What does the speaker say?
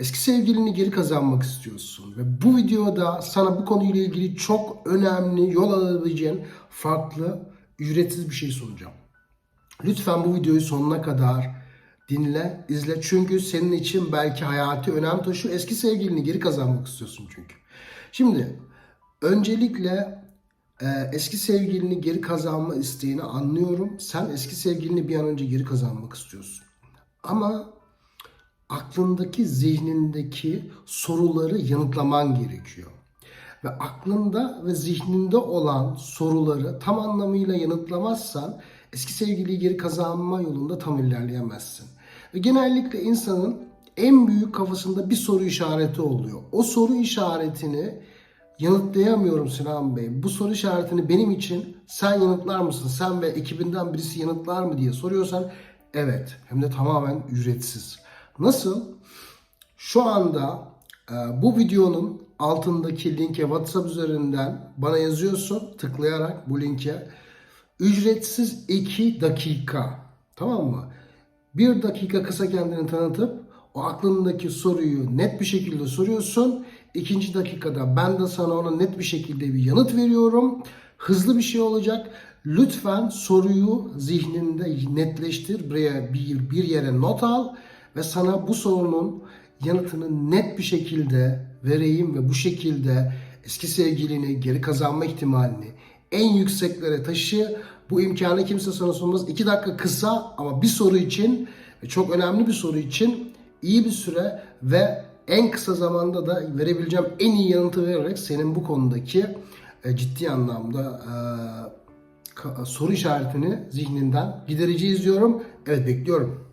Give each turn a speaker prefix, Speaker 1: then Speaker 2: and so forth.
Speaker 1: Eski sevgilini geri kazanmak istiyorsun ve bu videoda sana bu konuyla ilgili çok önemli yol alabileceğin farklı ücretsiz bir şey sunacağım. Lütfen bu videoyu sonuna kadar dinle, izle. Çünkü senin için belki hayati önem taşıyor. Eski sevgilini geri kazanmak istiyorsun çünkü. Şimdi öncelikle e, eski sevgilini geri kazanma isteğini anlıyorum. Sen eski sevgilini bir an önce geri kazanmak istiyorsun. Ama aklındaki, zihnindeki soruları yanıtlaman gerekiyor. Ve aklında ve zihninde olan soruları tam anlamıyla yanıtlamazsan eski sevgiliyi geri kazanma yolunda tam ilerleyemezsin. Ve genellikle insanın en büyük kafasında bir soru işareti oluyor. O soru işaretini yanıtlayamıyorum Sinan Bey. Bu soru işaretini benim için sen yanıtlar mısın? Sen ve ekibinden birisi yanıtlar mı diye soruyorsan evet. Hem de tamamen ücretsiz. Nasıl? Şu anda e, bu videonun altındaki linke WhatsApp üzerinden bana yazıyorsun tıklayarak bu linke. Ücretsiz 2 dakika. Tamam mı? Bir dakika kısa kendini tanıtıp o aklındaki soruyu net bir şekilde soruyorsun. İkinci dakikada ben de sana ona net bir şekilde bir yanıt veriyorum. Hızlı bir şey olacak. Lütfen soruyu zihninde netleştir. Buraya bir, bir yere not al ve sana bu sorunun yanıtını net bir şekilde vereyim ve bu şekilde eski sevgilini geri kazanma ihtimalini en yükseklere taşı. Bu imkanı kimse sana sunmaz. 2 dakika kısa ama bir soru için çok önemli bir soru için iyi bir süre ve en kısa zamanda da verebileceğim en iyi yanıtı vererek senin bu konudaki e, ciddi anlamda e, soru işaretini zihninden gidereceğiz diyorum. Evet bekliyorum.